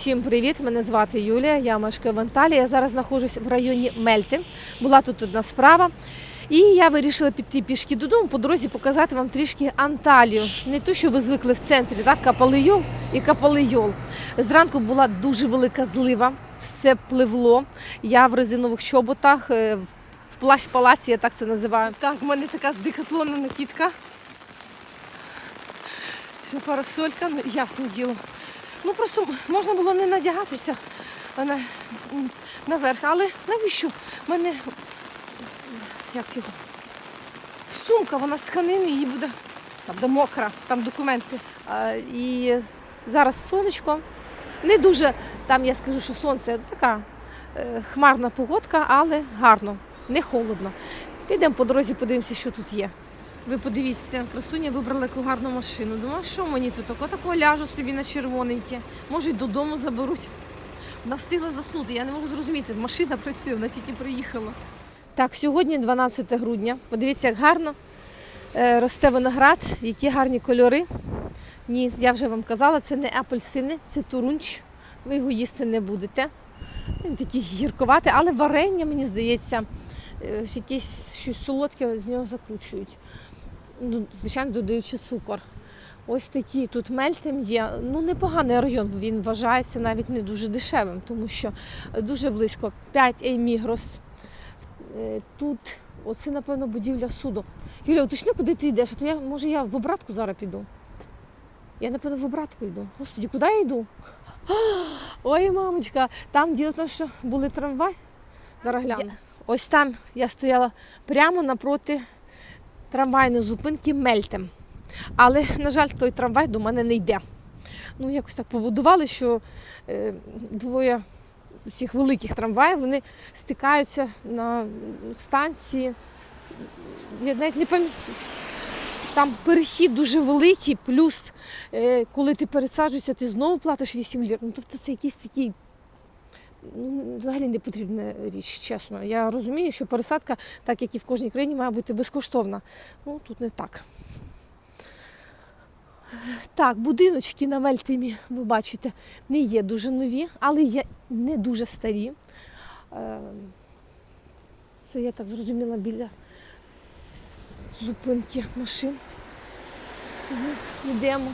Всім привіт! Мене звати Юлія. Я мешкаю в Анталії. Я зараз знаходжусь в районі Мельти. Була тут одна справа. І я вирішила піти пішки додому, по дорозі показати вам трішки Анталію. Не ту, що ви звикли в центрі, так, Капалийол і Капалийол. Зранку була дуже велика злива, все пливло. Я в резинових чоботах, е, в- плащ палаці, я так це називаю. Так, в мене така з декатлону накидка. Парасолька, ну ясне діло. Ну просто можна було не надягатися на, наверх. Але навіщо? У мене як його? Сумка, вона з тканини, її буде там, де мокра, там документи. А, і зараз сонечко. Не дуже, там я скажу, що сонце така е, хмарна погодка, але гарно, не холодно. Підемо по дорозі, подивимося, що тут є. Ви подивіться, красуня вибрала яку гарну машину. Думаю, що мені тут тако, такого ляжу собі на червоненьке. Може, й додому заберуть. Вона встигла заснути. Я не можу зрозуміти. Машина працює, вона тільки приїхала. Так, сьогодні 12 грудня. Подивіться, як гарно е, росте виноград, які гарні кольори. Ні, я вже вам казала, це не апельсини, це турунч. Ви його їсти не будете. Він такий гіркуватий, але варення, мені здається, е, якесь щось солодке з нього закручують. Ну, звичайно, додаючи цукор. Ось такі тут мельтем є. Ну, непоганий район. Він вважається навіть не дуже дешевим, тому що дуже близько 5 Еймігрос. Е, Тут, оце, напевно, будівля суду. Юля, уточни, куди ти йдеш? А то я, може, я в обратку зараз піду. Я, напевно, в обратку йду. Господі, куди я йду? Ой, мамочка, там діло тому, що були трамвай. Зараз гляну. Ось там я стояла прямо напроти трамвайної зупинки Мельтем. Але, на жаль, той трамвай до мене не йде. Ну, якось так побудували, що е, двоє цих великих трамваїв вони стикаються на станції. Я навіть не пам'ятаю. Там перехід дуже великий, плюс е, коли ти пересаджуєшся, ти знову платиш 8 лір. Ну, тобто це якийсь такий взагалі не потрібна річ, чесно. Я розумію, що пересадка, так як і в кожній країні, має бути безкоштовна. Ну, тут не так. Так, будиночки на Мельтимі, ви бачите, не є дуже нові, але є не дуже старі. Е, Це я так зрозуміла біля зупинки машин. Йдемо.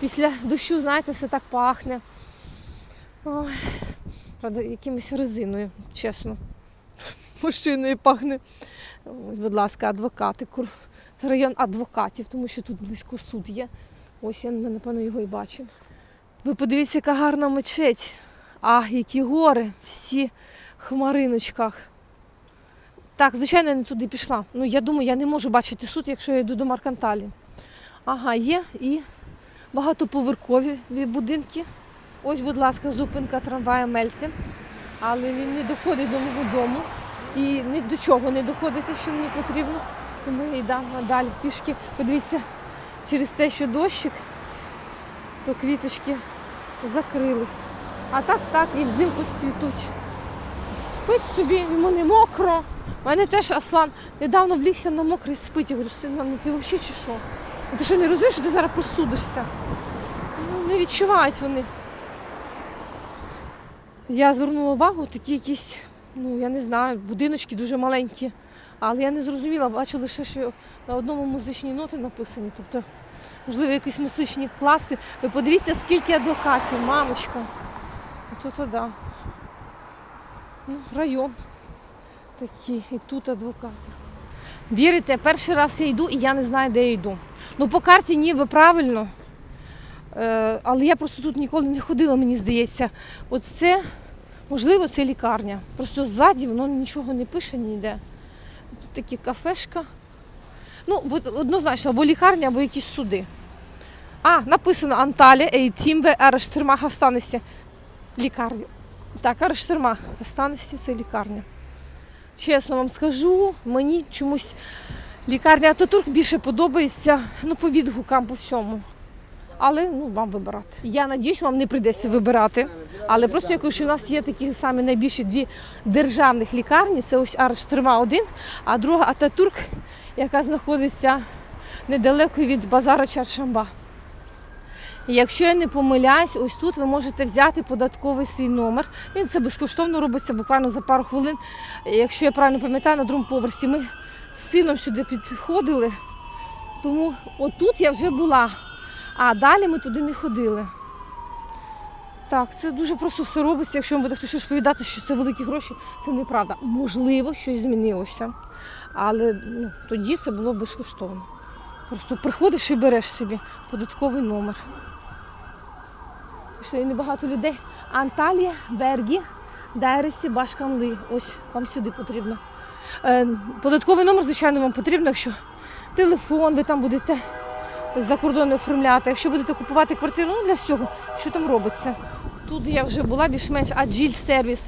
Після дощу, знаєте, все так пахне. Ой, правда, якимось резиною, чесно. Машиною пахне. Ось, будь ласка, адвокати. Це район адвокатів, тому що тут близько суд є. Ось я, напевно, його і бачимо. Ви подивіться, яка гарна мечеть. А, які гори, всі в хмариночках. Так, звичайно, я не туди пішла. Ну, я думаю, я не можу бачити суд, якщо я йду до Марканталі. Ага, є і багатоповерхові будинки. Ось, будь ласка, зупинка трамвая Мельти. Але він не доходить до мого дому. І ні до чого не доходить, що мені потрібно. Тому я йдемо далі пішки. Подивіться, через те, що дощик, то квіточки закрились. А так, так, і взимку цвітуть. Спить собі, йому не мокро. У мене теж Аслан недавно влігся на мокрий спить. Я говорю, син, мам, ти взагалі чи що? Ти що не розумієш, що ти зараз простудишся? Ну, не відчувають вони. Я звернула увагу, такі якісь, ну я не знаю, будиночки дуже маленькі. Але я не зрозуміла, бачу лише, що на одному музичні ноти написані. Тобто, можливо, якісь музичні класи. Ви подивіться, скільки адвокатів, мамочка. Ото то да. Ну, район такий, і тут адвокати. Вірите, перший раз я йду і я не знаю, де я йду. Ну, по карті ніби правильно. Е, але я просто тут ніколи не ходила, мені здається. Оце, можливо, це лікарня. Просто ззаді воно нічого не пише ніде. Тут такі кафешка. Ну, однозначно, або лікарня, або якісь суди. А, написано Анталія, Ейтімве, Арештирмах Астанесі. Лікарня. Так, Арештирмах Астанесі це лікарня. Чесно вам скажу, мені чомусь лікарня Ататурк більше подобається ну, по відгукам, по всьому. Але ну, вам вибирати. Я надіюсь, вам не прийдеться вибирати. Але просто якось що у нас є такі самі найбільші дві державних лікарні. Це ось Арштирма 1, а друга Ататурк, яка знаходиться недалеко від базара Чаршамба. Якщо я не помиляюсь, ось тут ви можете взяти податковий свій номер. Він це безкоштовно робиться буквально за пару хвилин. Якщо я правильно пам'ятаю, на другому поверсі ми з сином сюди підходили. Тому отут я вже була, а далі ми туди не ходили. Так, це дуже просто все робиться. Якщо вам буде хтось розповідати, що це великі гроші, це неправда. Можливо, щось змінилося. Але ну, тоді це було безкоштовно. Просто приходиш і береш собі податковий номер. Ще небагато людей. Анталія, Бергі, Дайресі, Башканли. Ось вам сюди потрібно. Е, податковий номер, звичайно, вам потрібно, якщо телефон, ви там будете за кордону оформляти. Якщо будете купувати квартиру, ну для всього, що там робиться. Тут я вже була більш-менш Agile сервіс.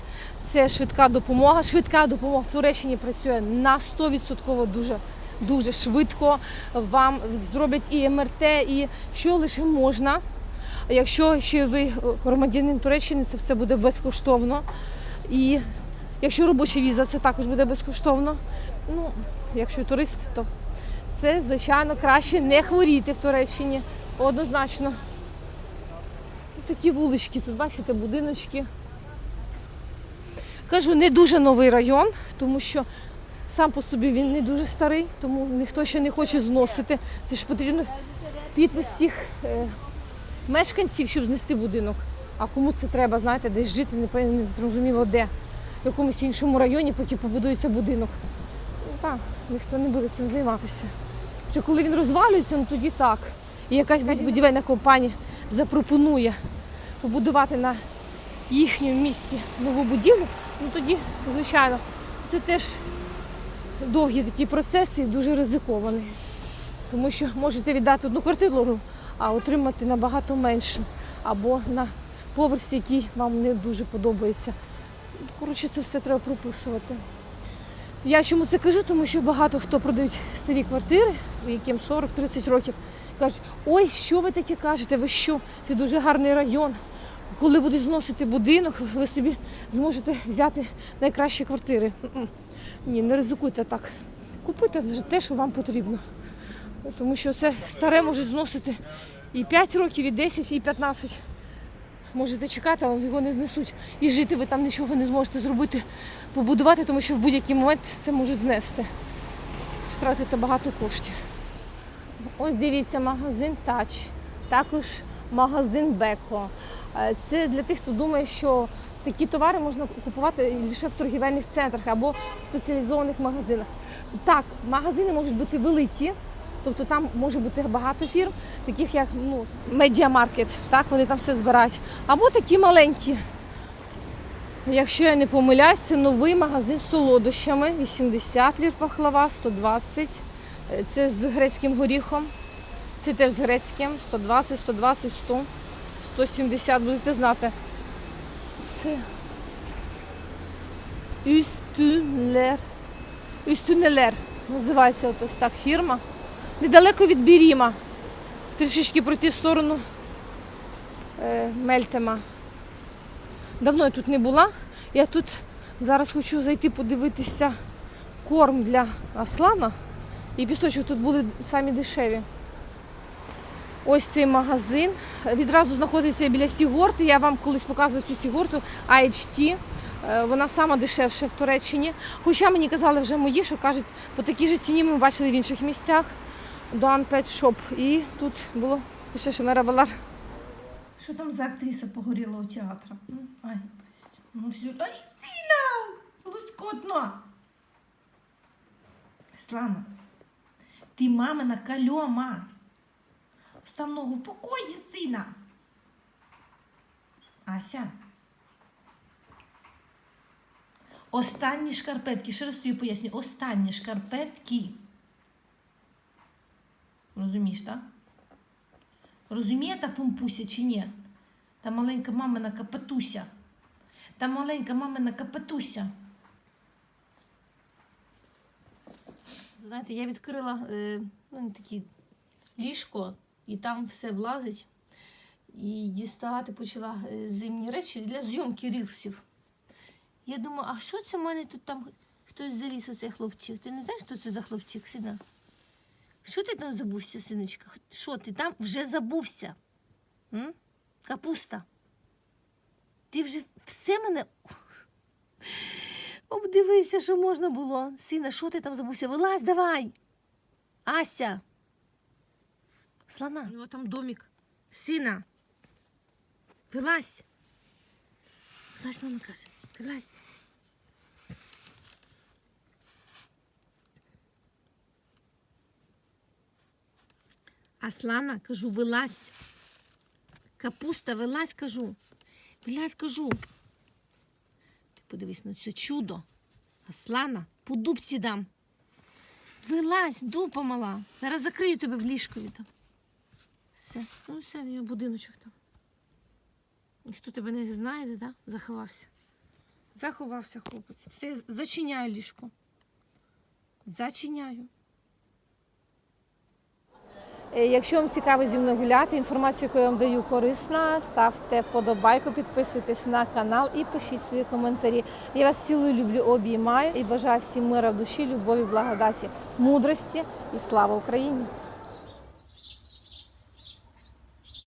Це швидка допомога. Швидка допомога в Туреччині працює на 100% дуже, дуже швидко. Вам зроблять і МРТ, і що лише можна. Якщо ще ви громадянин Туреччини, це все буде безкоштовно. І якщо робоча віза, це також буде безкоштовно. Ну, якщо турист, то це, звичайно, краще не хворіти в Туреччині. Однозначно. Такі вулички, тут бачите, будиночки. Кажу, не дуже новий район, тому що сам по собі він не дуже старий, тому ніхто ще не хоче зносити. Це ж потрібно підпис всіх е, мешканців, щоб знести будинок. А кому це треба, знаєте, десь жити, не, не зрозуміло де, в якомусь іншому районі, поки побудується будинок. Ну так, ніхто не буде цим займатися. Що коли він розвалюється, ну тоді так. І якась будівельна компанія запропонує побудувати на їхньому місці нову будівлю, ну тоді, звичайно, це теж довгі такі процеси і дуже ризиковані. Тому що можете віддати одну квартиру, а отримати набагато меншу. Або на поверсі, який вам не дуже подобається. Коротше, це все треба прописувати. Я чому це кажу? Тому що багато хто продають старі квартири, яким 40-30 років, кажуть, ой, що ви таке кажете, ви що? Це дуже гарний район. Коли будуть зносити будинок, ви собі зможете взяти найкращі квартири. Ні, не ризикуйте так. Купуйте вже те, що вам потрібно. Тому що це старе можуть зносити і 5 років, і 10, і 15. Можете чекати, але його не знесуть. І жити ви там нічого не зможете зробити, побудувати, тому що в будь-який момент це можуть знести. Втратите багато коштів. Ось дивіться, магазин Тач, також магазин Беко. Це для тих, хто думає, що такі товари можна купувати лише в торгівельних центрах або в спеціалізованих магазинах. Так, магазини можуть бути великі, тобто там може бути багато фірм, таких як ну, медіамаркет, так, вони там все збирають. Або такі маленькі. Якщо я не помиляюсь, це новий магазин з солодощами. 80 лір пахлава, 120. Це з грецьким горіхом. Це теж з грецьким. 120, 120, 100, 170, будете знати. Це Üstünler. Üstünler називається ось так фірма. Недалеко від Біріма. Трішечки пройти в сторону е, Мельтема. Давно я тут не була. Я тут зараз хочу зайти подивитися корм для Аслана. І пісочок тут були самі дешеві. Ось цей магазин. Відразу знаходиться біля Сігорти. Я вам колись показувала цю Сігорту IHT. Е, Вона сама дешевша в Туреччині. Хоча мені казали вже мої, що кажуть, по такій же ціні ми бачили в інших місцях. Дуан Pet Shop. І тут було дешевше Мерабалар. Що там за актриса погоріла у театрі? Ай, ну все. Ай, сина! Лускотно! Слана, ти мамина кальома. Став ногу в покої, сина. Ася. Останні шкарпетки, ще раз тобі поясню, останні шкарпетки. Розумієш, так? Розуміє та помпуся чи ні? Та маленька мамина капатуся. Та маленька мамина капатуся. Знаєте, я відкрила е, ну, такі ліжко, і там все влазить. І діставати почала е, зимні речі для зйомки рілсів. Я думаю, а що це в мене тут там хтось заліз оцей хлопчик? Ти не знаєш, хто це за хлопчик, сина? Що ти там забувся, синочка? Що ти там вже забувся? М? Капуста. Ти вже все мене. Обдивися, що можна було. Сина, що ти там забувся? Вилазь давай. Ася. Слана. У нього там домик. Сина. Вилазь. Вилазь, мама каже. Вилазь. Аслана, кажу, вилазь. Капуста, вилазь, кажу. Вилазь, кажу. Подивись на це чудо. Аслана, по дубці дам. Вилазь, дупа мала. Зараз закрию тебе в ліжкові там. Все, ну все, в нього будиночок там. Ніхто тебе не знайде, да? Заховався. Заховався хлопець. Все, зачиняю ліжко. Зачиняю. Е, Якщо вам цікаво зі мною гуляти, інформацію, яку я вам даю, корисна, ставте вподобайку, підписуйтесь на канал і пишіть свої коментарі. Я вас цілую, люблю, обіймаю і бажаю всім мира в душі, любові, благодаті, мудрості і слава Україні!